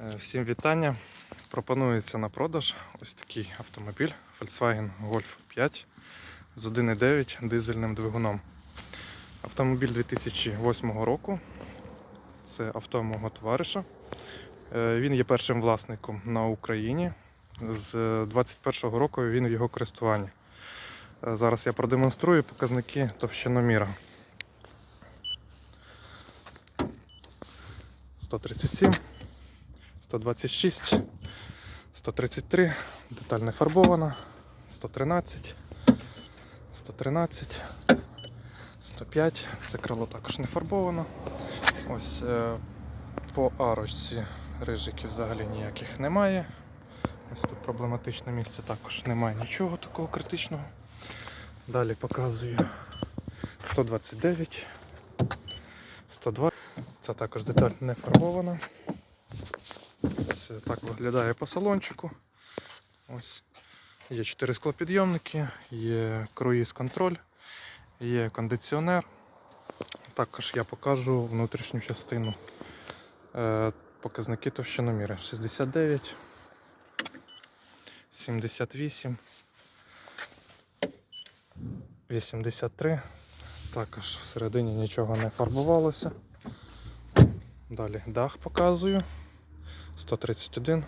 Е, Всім вітання. Пропонується на продаж ось такий автомобіль Volkswagen Golf 5 з 1,9 дизельним двигуном. Автомобіль 2008 року. Це авто мого товариша. Е, Він є першим власником на Україні. З 2021 року він в його користуванні. Е, Зараз я продемонструю показники товщиноміра. 137, 126, 133, деталь не фарбована, 113, 113, 105, це крило також не фарбовано. Ось е, по арочці рижиків взагалі ніяких немає. Ось тут проблематичне місце також немає нічого такого критичного. Далі показую 129, 102. Це також деталь не фарбована. Ось так виглядає по салончику. Ось. Є 4 склопідйомники, є круїз контроль, є кондиціонер. Також я покажу внутрішню частину. Е, Показники товщиноміри 69, 78, 83. Також всередині нічого не фарбувалося. Далі дах показую. 131,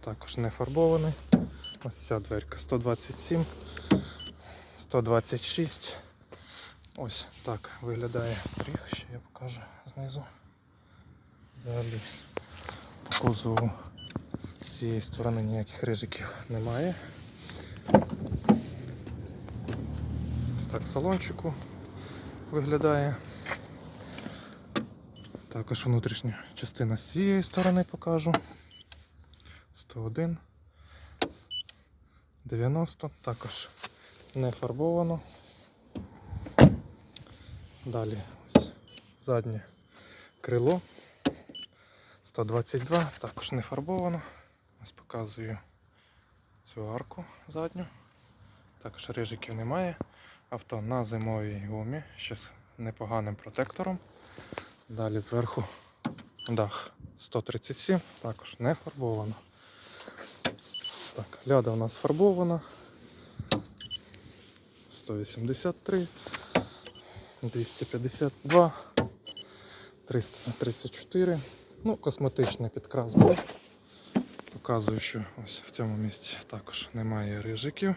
також не фарбований. Ось ця дверка 127, 126. Ось так виглядає поріг, ще я покажу знизу. Взагалі кузову з цієї сторони ніяких рижиків немає. Ось так салончику виглядає. Також внутрішня частина з цієї сторони покажу. 101, 90, також не фарбовано. Далі ось заднє крило. 122, також не фарбовано. Ось показую цю арку задню. Також рижиків немає. Авто на зимовій гумі, ще з непоганим протектором. Далі зверху дах 137, також не фарбовано. Так, ляда у нас фарбована. 183, 252, 334. Ну, косметичний підкрас був. Показую, що ось в цьому місці також немає рижиків.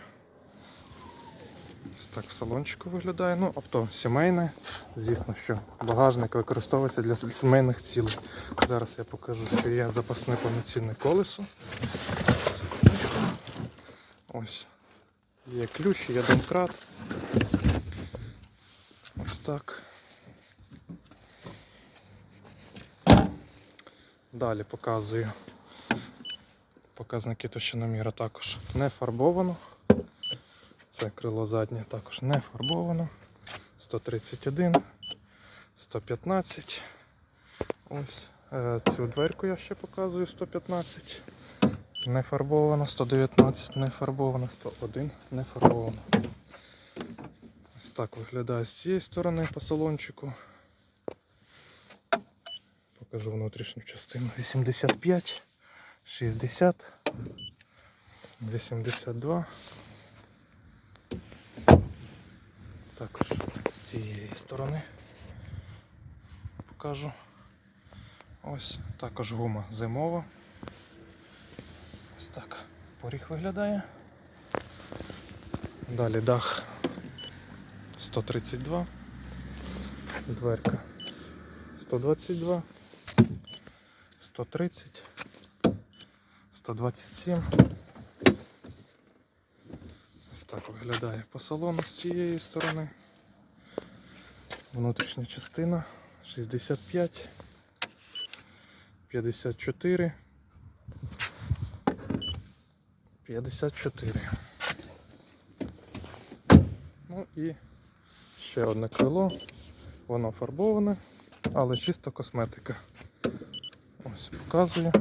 Ось так в салончику виглядає. Ну, авто сімейне. Звісно, що багажник використовується для сімейних цілей. Зараз я покажу, що є запасне повноцінне колесо. Ось. Є ключ, є домкрат. Ось так. Далі показую. Показники товщиноміра також не фарбовано. Це крило заднє також не фарбовано. 131, 115. Ось е, цю дверку я ще показую 115. Не фарбовано, 119 не фарбовано, 101 не фарбовано. Ось так виглядає з цієї сторони по салончику. Покажу внутрішню частину. 85, 60, 82. Також з цієї сторони покажу. Ось також гума зимова. Ось так поріг виглядає. Далі дах 132, дверка 122, 130, 127. Так виглядає по салону з цієї сторони. Внутрішня частина 65, 54, 54. Ну і ще одне крило. Воно фарбоване, але чисто косметика. Ось показую.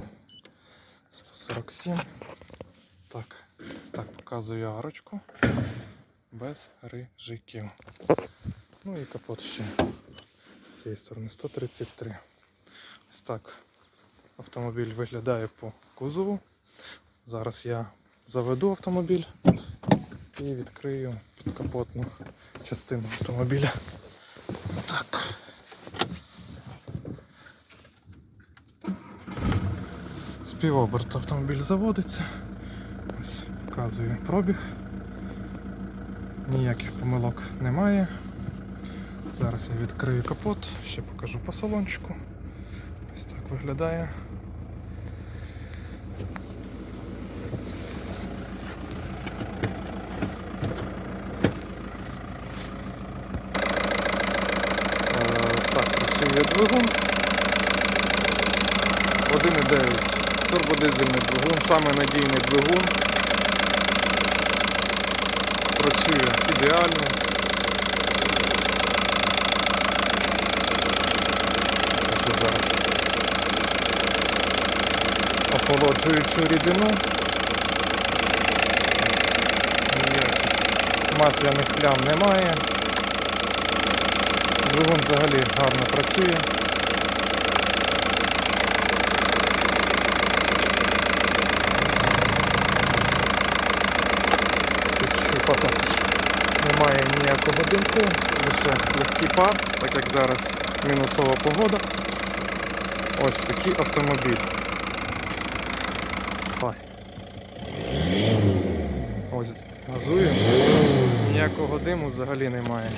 147. Так, так показую арочку. Без рижиків. Ну і капот ще з цієї сторони 133. Ось так автомобіль виглядає по кузову. Зараз я заведу автомобіль і відкрию підкапотну частину автомобіля. Так. З півоберту автомобіль заводиться. Показую пробіг. Ніяких помилок немає. Зараз я відкрию капот, ще покажу по салончику. Ось так виглядає. Е, Так, працює двигун. 1,9 турбодизельний двигун, саме надійний двигун. Працює ідеально. Зараз охолоджуючу рідину. Масляних плям немає. Двигун взагалі гарно працює. Тут щупа також немає ніякого димку, лише легкий пар, так як зараз мінусова погода. Ось такий автомобіль. Ой. Ось газуємо. Ніякого диму взагалі немає.